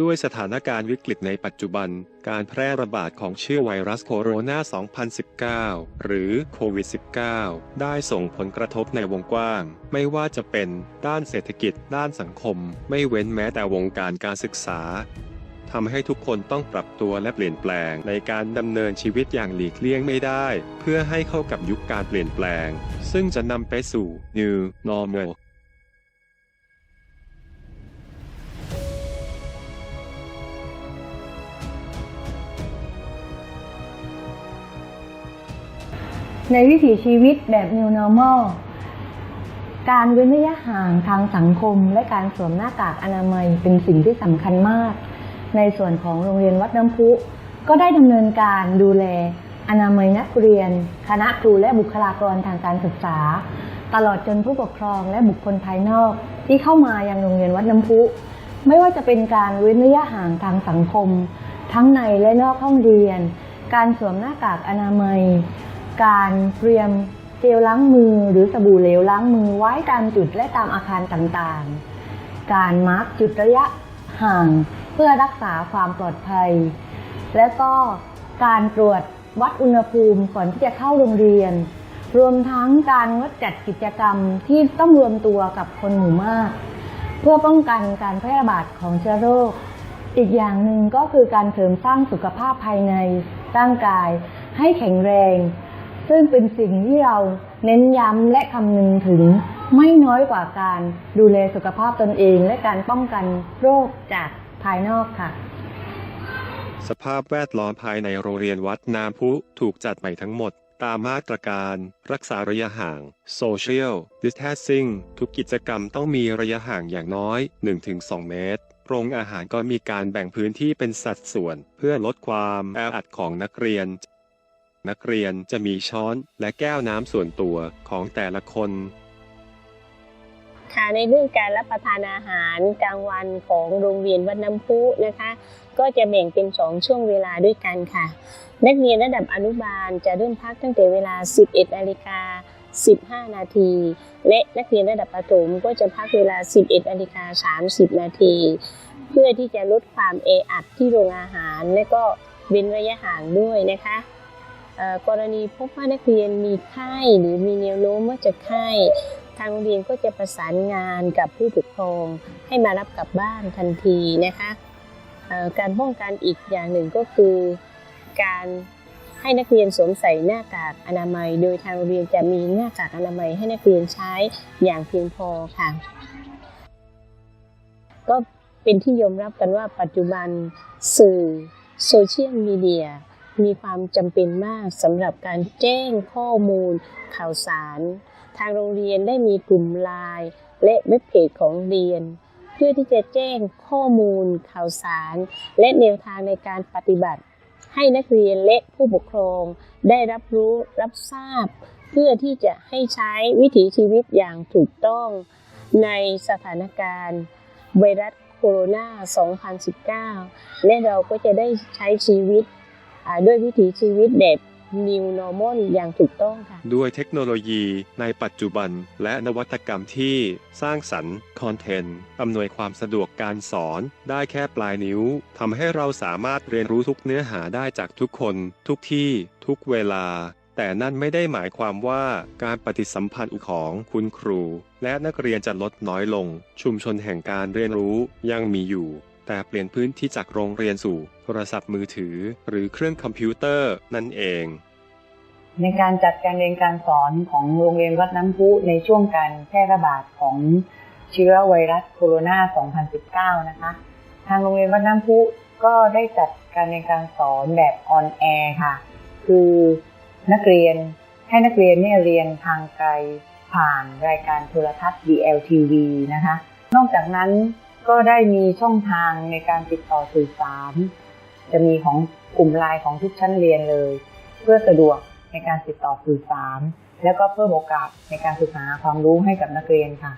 ด้วยสถานการณ์วิกฤตในปัจจุบัน การแพร่ระบาดของเชื้อไวรัสโคโรนา 2019 หรือโควิด -19 ได้ส่งผลกระทบในวงกว้าง ไม่ว่าจะเป็นด้านเศรษฐกิจ ด้านสังคม ไม่เว้นแม้แต่วงการการศึกษาทำให้ทุกคนต้องปรับตัวและเปลี่ยนแปลงในการดำเนินชีวิตอย่างหลีกเลี่ยงไม่ได้ เพื่อให้เข้ากับยุคการเปลี่ยนแปลง ซึ่งจะนำไปสู่ New Normal ในวิถีชีวิตแบบ New Normal การเว้นระยะห่างทางสังคม และการสวมหน้ากากอนามัยเป็นสิ่งที่สำคัญมาก ในส่วนของโรงเรียนวัดน้ำพุ ก็ได้ดำเนินการดูแล อนามัยนักเรียน คณะครูและบุคลากรทางการศึกษา ตลอดจนผู้ปกครองและบุคคลภายนอก ที่เข้ามายังโรงเรียนวัดน้ำพุ ไม่ว่าจะเป็นการเว้นระยะห่างทางสังคม ทั้งในและนอกห้องเรียน การสวมหน้ากากอนามัย การเตรียมเจลล้างมือหรือสบู่เหลวล้างมือไว้ตามจุดและตามอาคารต่างๆ การมาร์กจุดระยะห่างเพื่อรักษาความปลอดภัย และก็การตรวจวัดอุณหภูมิก่อนที่จะเข้าโรงเรียน รวมทั้งการงดจัดกิจกรรมที่ต้องรวมตัวกับคนหมู่มาก เพื่อป้องกันการแพร่ระบาดของเชื้อโรค อีกอย่างหนึ่งก็คือการเสริมสร้างสุขภาพภายในร่างกายให้แข็งแรง ซึ่งเป็นสิ่งที่เราเน้นย้ำและคำนึงถึงไม่น้อยกว่าการดูแลสุขภาพตนเอง และการป้องกันโรคจากภายนอกค่ะ สภาพแวดล้อมภายในโรงเรียนวัดน้ำพุถูกจัดใหม่ทั้งหมดตามมาตรการ รักษาระยะห่าง Social Distancing ทุกกิจกรรมต้องมีระยะห่างอย่างน้อย 1-2 เมตร โรงอาหารก็มีการแบ่งพื้นที่เป็นสัดส่วน เพื่อลดความแออัดของนักเรียน นักเรียนจะมีช้อนและแก้วน้ำส่วนตัวของแต่ละคน ค่ะในเรื่องการรับประทานอาหารกลางวันของโรงเรียนวัดน้ำพุนะคะ ก็จะแบ่งเป็น2ช่วงเวลาด้วยกันค่ะ นักเรียนระดับอนุบาลจะเริ่มพักตั้งแต่เวลา 11นาฬิกา15 นาที และนักเรียนระดับประถมก็จะพักเวลา 11นาฬิกา30 นาที เพื่อที่จะลดความแออัดที่โรงอาหาร และก็เว้นระยะห่างด้วยนะคะ กรณีพบว่านักเรียนมีไข้หรือมีแนวโน้มว่าจะไข้ ทางโรงเรียนก็จะประสานงานกับผู้ปกครองให้มารับกลับบ้านทันทีนะคะการป้องกันอีกอย่างหนึ่งก็คือ การให้นักเรียนสวมใส่หน้ากากอนามัย โดยทางโรงเรียนจะมีหน้ากากอนามัยให้นักเรียนใช้อย่างเพียงพอค่ะ ก็เป็นที่ยอมรับกันว่าปัจจุบันสื่อโซเชียลมีเดีย มีความจำเป็นมากสำหรับการแจ้งข้อมูล ข่าวสาร ทางโรงเรียนได้มีกลุ่มไลน์และเว็บเพจของเรียน เพื่อที่จะแจ้งข้อมูล ข่าวสาร และแนวทางในการปฏิบัติ ให้นักเรียนและผู้ปกครอง ได้รับรู้รับทราบ เพื่อที่จะให้ใช้วิถีชีวิตอย่างถูกต้อง ในสถานการณ์ไวรัสโคโรนา 2019 และเราก็จะได้ใช้ชีวิต ด้วยวิถีชีวิตแบบ New Normal อย่างถูกต้องค่ะ ด้วยเทคโนโลยีในปัจจุบันและนวัตกรรมที่สร้างสรรค์คอนเทนต์อำนวยความสะดวกการสอน ได้แค่ปลายนิ้วทำให้เราสามารถเรียนรู้ทุกเนื้อหาได้จากทุกคน ทุกที่ ทุกเวลา แต่นั่นไม่ได้หมายความว่าการปฏิสัมพันธ์ของคุณครู และนักเรียนจะลดน้อยลง ชุมชนแห่งการเรียนรู้ยังมีอยู่ แต่เปลี่ยนพื้นที่จากโรงเรียนสู่โทรศัพท์มือถือ หรือเครื่องคอมพิวเตอร์นั่นเอง ในการจัดการเรียนการสอนของโรงเรียนวัดน้ำพุในช่วงการแพร่ระบาดของเชื้อไวรัสโคโรนา 2019 นะคะ ทางโรงเรียนวัดน้ำพุก็ได้จัดการเรียนการสอนแบบออนแอร์ค่ะ คือนักเรียนให้นักเรียนเนี่ยเรียนทางไกลผ่านรายการโทรทัศน์ DLTV นะคะ นอกจากนั้น ก็ได้มีช่องทางในการติดต่อสื่อสาร จะมีของกลุ่มไลน์ของทุกชั้นเรียนเลย เพื่อสะดวกในการติดต่อสื่อสาร และก็เพิ่มโอกาสในการศึกษาความรู้ให้กับนักเรียนค่ะ